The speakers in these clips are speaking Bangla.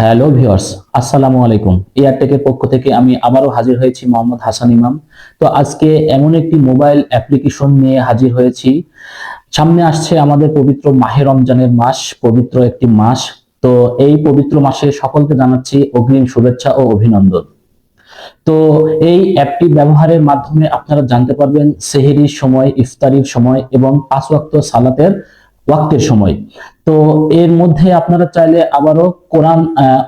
হ্যালো ভিউয়ার্স, আসসালামু আলাইকুম। এয়ারটেকের পক্ষ থেকে আমি আবারও হাজির হয়েছি মোহাম্মদ হাসান ইমাম। তো আজকে এমন একটি মোবাইল অ্যাপ্লিকেশন নিয়ে হাজির হয়েছি। সামনে আসছে আমাদের পবিত্র মাহে রমজানের মাস, পবিত্র একটি মাস। তো এই পবিত্র মাসে সকলকে জানাচ্ছি অগ্রিম শুভেচ্ছা ও অভিনন্দন। তো এই অ্যাপটি ব্যবহারের মাধ্যমে আপনারা জানতে পারবেন সেহেরির সময়, ইফতারির সময় এবং পাঁচ ওয়াক্ত সালাতের ওয়াক্তের সময়। তো এর মধ্যে আপনারা চাইলে আবারও কোরআন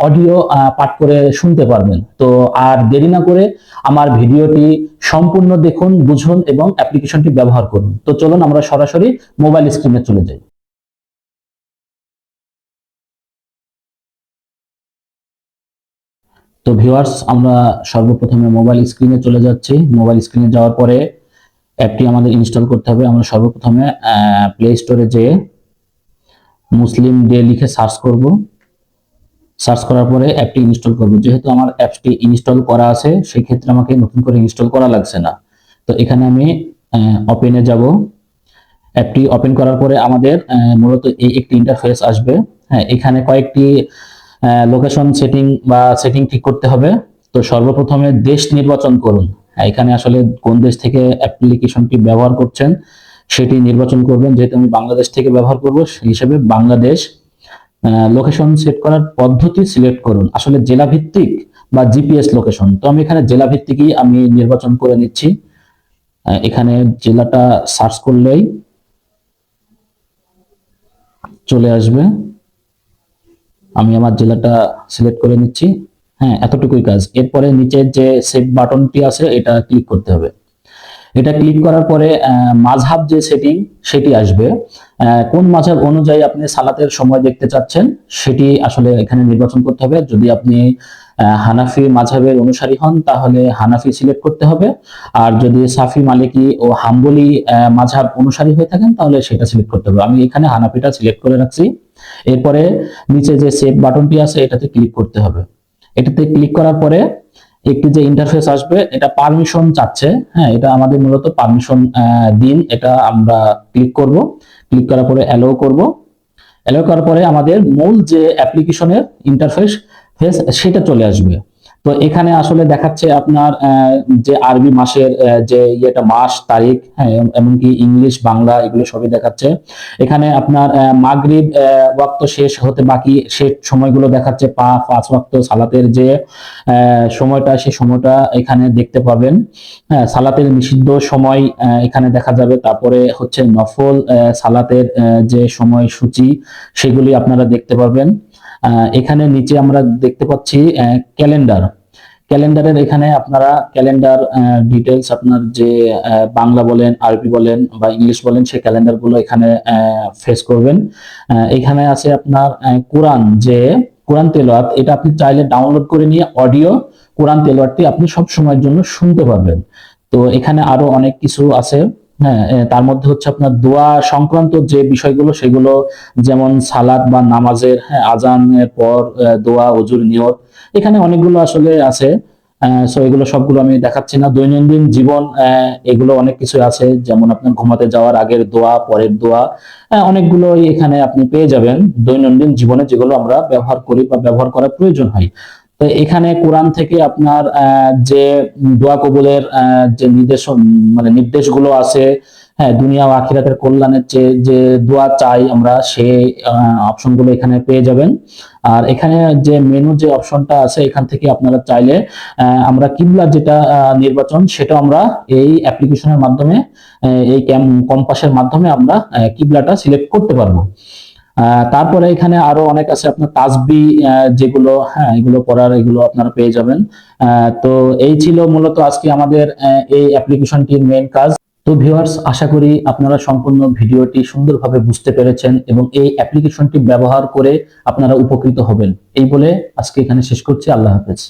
অডিও পাঠ করে শুনতে পারবেন। তো আর দেরি না করে আমার ভিডিওটি সম্পূর্ণ দেখুন, বুঝুন এবং অ্যাপ্লিকেশনটি ব্যবহার করুন। তো চলুন আমরা সরাসরি মোবাইল স্ক্রিনে চলে যাই। তো ভিউয়ার্স, আমরা সর্বপ্রথমে মোবাইল স্ক্রিনে চলে যাচ্ছি। মোবাইল স্ক্রিনে যাওয়ার পরে অ্যাপটি আমাদের ইনস্টল করতে হবে। আমরা সর্বপ্রথমে প্লে স্টোরে যেয়ে মুসলিম ডে লিখে সার্চ করব। সার্চ করার পরে অ্যাপটি ইনস্টল করব। যেহেতু আমার অ্যাপটি ইনস্টল করা আছে সেই ক্ষেত্রে আমাকে নতুন করে ইনস্টল করা লাগছে না। তো এখানে আমি ওপেনে যাব। অ্যাপটি ওপেন করার পরে আমাদের মূলত এই একটি ইন্টারফেস আসবে। হ্যাঁ এখানে কয়েকটি লোকেশন সেটিং বা সেটিং ঠিক করতে হবে। তো সর্বপ্রথমে দেশ নির্বাচন করুন। এখানে আসলে কোন দেশ থেকে অ্যাপ্লিকেশনটি ব্যবহার করছেন সেটি নির্বাচন করবেন, যেহেতু আমি বাংলাদেশ থেকে ব্যবহার করব, সেই হিসেবে বাংলাদেশ লোকেশন সেট করার পদ্ধতি সিলেক্ট করুন। আসলে জেলা ভিত্তিক বা জিপিএস লোকেশন তো আমি এখানে জেলা ভিত্তিকই আমি নির্বাচন করে নিচ্ছি। এখানে জেলাটা সার্চ করলেই চলে আসবে। আমি আমার জেলাটা সিলেক্ট করে নিচ্ছি। হ্যাঁ এতটুকুই কাজ। এরপরে নিচের যে সেভ বাটনটি আছে, এটা ক্লিক করতে হবে। এটা ক্লিক করার পরে মাঝহাব যে সেটিং সেটি আসবে। কোন মাঝহাব অনুযায়ী আপনি সালাতের সময় দেখতে চাচ্ছেন, সেটি আসলে এখানে নির্বাচন করতে হবে। যদি আপনি হানাফি মাঝহাবের অনুসারী হন, তাহলে হানাফি সিলেক্ট করতে হবে। আর যদি সাফি, মালিকি ও হাম্বলি মাঝহাব অনুসারী হয়ে থাকেন, তাহলে সেটা সিলেক্ট করতে হবে। আমি এখানে হানাফিটা সিলেক্ট করে রাখছি। এরপরে নিচে যে সেভ বাটনটি আছে, এটাতে ক্লিক করতে হবে। এটাতে ক্লিক করার পরে একটি যে ইন্টারফেস আসবে, এটা পারমিশন চাচ্ছে। হ্যাঁ এটা আমাদের মূলত পারমিশন দিন। এটা আমরা ক্লিক করব। ক্লিক করার পরে অ্যালো করব। অ্যালো করার পরে আমাদের মূল যে অ্যাপ্লিকেশনের ইন্টারফেস ফেস সেটা চলে আসবে। তো এখানে আসলে দেখাচ্ছে আপনার যে আরবি মাসের যে ইয়েটা মাস, তারিখ হ্যাঁ এমনকি ইংলিশ, বাংলা, এগুলো সবই দেখাচ্ছে। এখানে আপনার মাগরিব ওয়াক্ত শেষ হতে বাকি শেষ সময়গুলো দেখাচ্ছে পা, পাঁচ ওয়াক্ত সালাতের যে সময়টা সেই সময়টা এখানে দেখতে পাবেন। হ্যাঁ সালাতের নিষিদ্ধ সময় এখানে দেখা যাবে। তারপরে হচ্ছে নফল সালাতের যে সময় সূচি সেগুলি আপনারা দেখতে পাবেন এখানে নিচে আমরা দেখতে পাচ্ছি ক্যালেন্ডার। ক্যালেন্ডারের এখানে আপনারা ক্যালেন্ডার ডিটেলস আপনার যে বাংলা বলেন, আরবি বলেন বা ইংলিশ বলেন, সেই ক্যালেন্ডারগুলো এখানে ফেস করবেন। এখানে আছে আপনার কোরআন যে, কোরআন তেলোয়াত এটা আপনি চাইলে ডাউনলোড করে নিয়ে অডিও কোরআন তেলোয়াতটি আপনি সব সময়ের জন্য শুনতে পারবেন। তো এখানে আরও অনেক কিছু আছে। হ্যাঁ তার মধ্যে হচ্ছে আপনার দোয়া সংক্রান্ত যে বিষয়গুলো, সেগুলো যেমন সালাদ বা নামাজের হ্যাঁ আজানের পর দোয়া অজুর নিয়ত, এখানে অনেকগুলো আসলে আছে। এগুলো সবগুলো আমি দেখাচ্ছি না। দৈনন্দিন জীবন এগুলো অনেক কিছু আছে। যেমন আপনার ঘুমাতে যাওয়ার আগের দোয়া, পরের দোয়া অনেকগুলোই এখানে আপনি পেয়ে যাবেন। দৈনন্দিন জীবনে যেগুলো আমরা ব্যবহার করি বা ব্যবহার করার প্রয়োজন হয়। এখানে কোরআন থেকে আপনার যে দোয়া কবুলের যে নির্দেশ মানে নির্দেশগুলো আছে হ্যাঁ দুনিয়া ও আখিরাতের কল্যাণের যে যে দোয়া চাই আমরা, সেই অপশনগুলো এখানে পেয়ে যাবেন। আর এখানে যে মেনু যে অপশনটা আছে, এখান থেকে আপনারা চাইলে আমরা কিবলা যেটা নির্বাচন, সেটা আমরা এই অ্যাপ্লিকেশনের মাধ্যমে এই কম্পাসের মাধ্যমে আমরা কিবলাটা সিলেক্ট করতে পারব। তারপরে এখানে আরও অনেক আছে আপনার তাসবি যেগুলো হ্যাঁ এগুলো করার এগুলো আপনারা পেয়ে যাবেন। তো এই ছিল মূলত আজকে আমাদের এই অ্যাপ্লিকেশনটির মেন কাজ। তো ভিউয়ার্স আশা করি আপনারা সম্পূর্ণ ভিডিওটি সুন্দরভাবে বুঝতে পেরেছেন এবং এই অ্যাপ্লিকেশনটি ব্যবহার করে আপনারা উপকৃত হবেন। এই বলে আজকে এখানে শেষ করছি। আল্লাহ হাফেজ।